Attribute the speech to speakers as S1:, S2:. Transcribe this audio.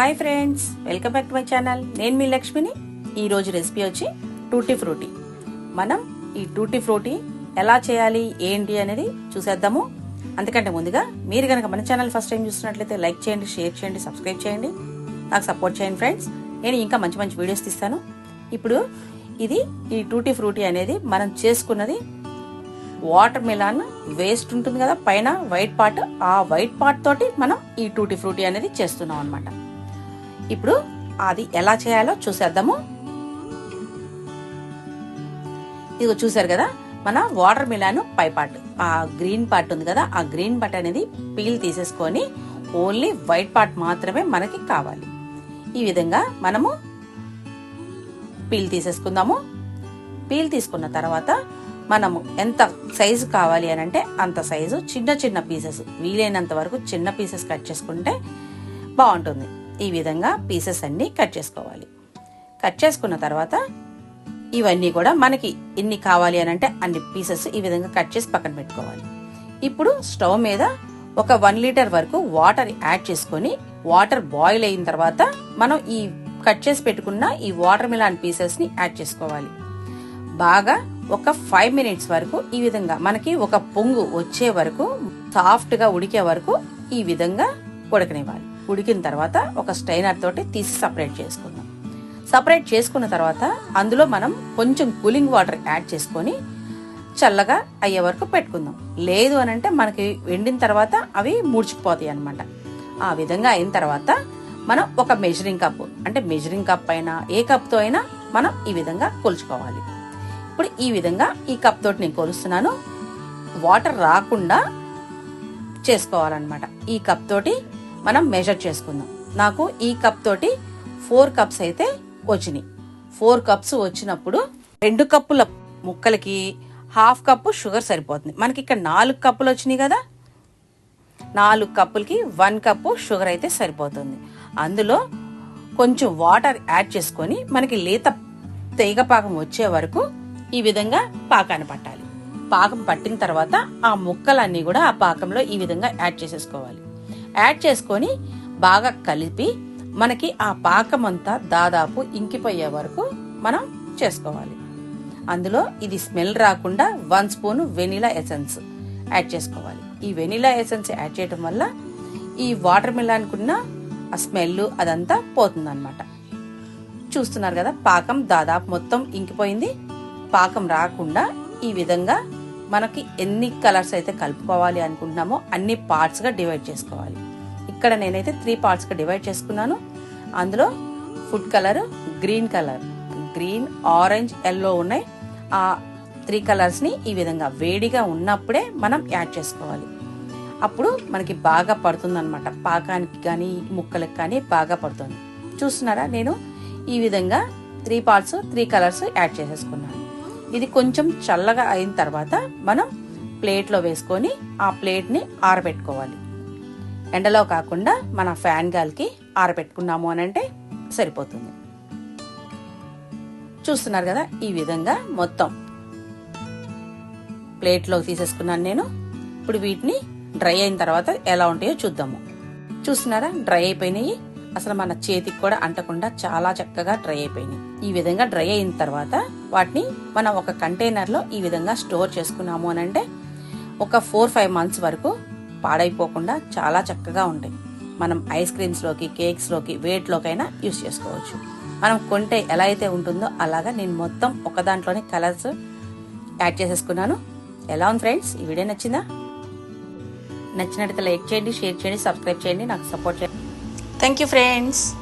S1: Hi friends welcome back to my channel నేను మీ లక్ష్మిని. ఈరోజు రెసిపీ వచ్చి టూటీ ఫ్రూటీ మనం ఈ టూటీ ఫ్రూటీ ఎలా చేయాలి ఏంటి అనేది చూసేద్దాము. అందుకంటే ముందుగా మీరు కనుక మన ఛానల్ ఫస్ట్ టైం చూస్తున్నట్లయితే లైక్ చేయండి షేర్ చేయండి సబ్స్క్రైబ్ చేయండి. నాకు సపోర్ట్ చేయండి ఫ్రెండ్స్ నేను ఇంకా మంచి మంచి వీడియోస్ తీస్తాను. ఇప్పుడు ఇది ఈ టూటీ ఫ్రూటీ అనేది మనం చేసుకున్నది వాటర్ మిలాన్ వేస్ట్ ఉంటుంది కదా పైన వైట్ పార్ట్ ఆ వైట్ పార్ట్ తోటి మనం ఈ టూటీ ఫ్రూటీ అనేది చేస్తున్నాం అనమాట ఇప్పుడు అది ఎలా చేయాలో చూసేద్దాము. ఇదిగో చూసారు కదా మన వాటర్ మిలాన్ పై పార్ట్ ఆ గ్రీన్ పార్ట్ ఉంది కదా ఆ గ్రీన్ పార్ట్ అనేది పీల్ తీసేసుకొని ఓన్లీ వైట్ పార్ట్ మాత్రమే మనకి కావాలి. ఈ విధంగా మనము పీల్ తీసేసుకుందాము. పీల్ తీసుకున్న తర్వాత మనము ఎంత సైజు కావాలి అని అంటే అంత సైజు చిన్న చిన్న పీసెస్ వీలైనంత వరకు చిన్న పీసెస్ కట్ చేసుకుంటే బాగుంటుంది. ఈ విధంగా పీసెస్ అన్ని కట్ చేసుకోవాలి. కట్ చేసుకున్న తర్వాత ఇవన్నీ కూడా మనకి ఎన్ని కావాలి అని అంటే అన్ని పీసెస్ ఈ విధంగా కట్ చేసి పక్కన పెట్టుకోవాలి. ఇప్పుడు స్టవ్ మీద ఒక వన్ లీటర్ వరకు వాటర్ యాడ్ చేసుకొని వాటర్ బాయిల్ అయిన తర్వాత మనం ఈ కట్ చేసి పెట్టుకున్న ఈ వాటర్ మిలాన్ పీసెస్ని యాడ్ చేసుకోవాలి. బాగా ఒక ఫైవ్ మినిట్స్ వరకు ఈ విధంగా మనకి ఒక పొంగు వచ్చే వరకు సాఫ్ట్గా ఉడికే వరకు ఈ విధంగా ఉడకనివ్వాలి. ఉడికిన తర్వాత ఒక స్టైనర్ తోటి తీసి సపరేట్ చేసుకుందాం. సపరేట్ చేసుకున్న తర్వాత అందులో మనం కొంచెం కూలింగ్ వాటర్ యాడ్ చేసుకొని చల్లగా అయ్యే వరకు పెట్టుకుందాం. లేదు అని అంటే మనకి ఎండిన తర్వాత అవి ముడిచిపోతాయి అనమాట ఆ విధంగా అయిన తర్వాత మనం ఒక మెజరింగ్ కప్ అంటే మెజరింగ్ కప్ అయినా ఏ కప్తో అయినా మనం ఈ విధంగా కొలుచుకోవాలి. ఇప్పుడు ఈ విధంగా ఈ కప్ తోటి నేను కొలుస్తున్నాను. వాటర్ రాకుండా చేసుకోవాలన్నమాట. ఈ కప్ తోటి మనం మెజర్ చేసుకుందాం. నాకు ఈ కప్ తోటి ఫోర్ కప్స్ అయితే వచ్చినాయి. ఫోర్ కప్స్ వచ్చినప్పుడు రెండు కప్పుల ముక్కలకి హాఫ్ కప్పు షుగర్ సరిపోతుంది. మనకి ఇక్కడ నాలుగు కప్పులు వచ్చినాయి కదా? నాలుగు కప్పులకి వన్ కప్పు షుగర్ అయితే సరిపోతుంది. అందులో కొంచెం వాటర్ యాడ్ చేసుకొని మనకి లేత తీగ పాకం వచ్చే వరకు ఈ విధంగా పాకాన్ని పట్టాలి. పాకం పట్టిన తర్వాత ఆ ముక్కలన్నీ కూడా ఆ పాకంలో ఈ విధంగా యాడ్ చేసేసుకోవాలి. యాడ్ చేసుకొని బాగా కలిపి మనకి ఆ పాకం అంతా దాదాపు ఇంకిపోయే వరకు మనం చేసుకోవాలి. అందులో ఇది స్మెల్ రాకుండా one spoon vanilla essence add చేసుకోవాలి. ఈ వెనిలా ఎసెన్స్ యాడ్ చేయడం వల్ల ఈ వాటర్ మిలాన్కున్న ఆ స్మెల్ అదంతా పోతుందన్నమాట. చూస్తున్నారు కదా పాకం దాదాపు మొత్తం ఇంకిపోయింది. పాకం రాకుండా ఈ విధంగా మనకి ఎన్ని కలర్స్ అయితే కలుపుకోవాలి అనుకుంటున్నామో అన్ని పార్ట్స్గా డివైడ్ చేసుకోవాలి. ఇక్కడ నేనైతే త్రీ పార్ట్స్ డివైడ్ చేసుకున్నాను. అందులో food colour green colour green orange yellow ఉన్నాయి. ఆ త్రీ కలర్స్ని ఈ విధంగా వేడిగా ఉన్నప్పుడే మనం యాడ్ చేసుకోవాలి. అప్పుడు మనకి బాగా పడుతుందన్నమాట. పాకానికి కానీ ముక్కలకు కానీ బాగా పడుతుంది. చూస్తున్నారా నేను? ఈ విధంగా three parts three colours add చేసేసుకున్నాను. ఇది కొంచెం చల్లగా అయిన తర్వాత మనం ప్లేట్లో వేసుకొని ఆ ప్లేట్ని ఆరబెట్టుకోవాలి. ఎండలో కాకుండా మన ఫ్యాన్ గాలికి ఆరబెట్టుకున్నాము అని అంటే సరిపోతుంది. చూస్తున్నారు కదా ఈ విధంగా మొత్తం. ప్లేట్లో తీసేసుకున్నాను నేను. ఇప్పుడు వీటిని డ్రై అయిన తర్వాత ఎలా ఉంటాయో చూద్దాము. చూస్తున్నారా? డ్రై అయిపోయినాయి. అసలు మన చేతికి కూడా అంటకుండా చాలా చక్కగా డ్రై అయిపోయినాయి. ఈ విధంగా డ్రై అయిన తర్వాత వాటిని మనం ఒక కంటైనర్లో ఈ విధంగా స్టోర్ చేసుకున్నాము అని అంటే ఒక ఫోర్ ఫైవ్ మంత్స్ వరకు పాడైపోకుండా చాలా చక్కగా ఉంటాయి. మనం ఐస్ క్రీమ్స్లోకి కేక్స్లోకి వేట్లోకైనా యూస్ చేసుకోవచ్చు. మనం కొంటే ఎలా అయితే ఉంటుందో అలాగా నేను మొత్తం ఒక దాంట్లోనే కలర్స్ యాడ్ చేసేసుకున్నాను. ఎలా ఉంది ఫ్రెండ్స్? ఈ వీడియో నచ్చిందా? నచ్చినట్లయితే లైక్ చేయండి షేర్ చేయండి సబ్స్క్రైబ్ చేయండి. నాకు సపోర్ట్ చేయండి. Thank you friends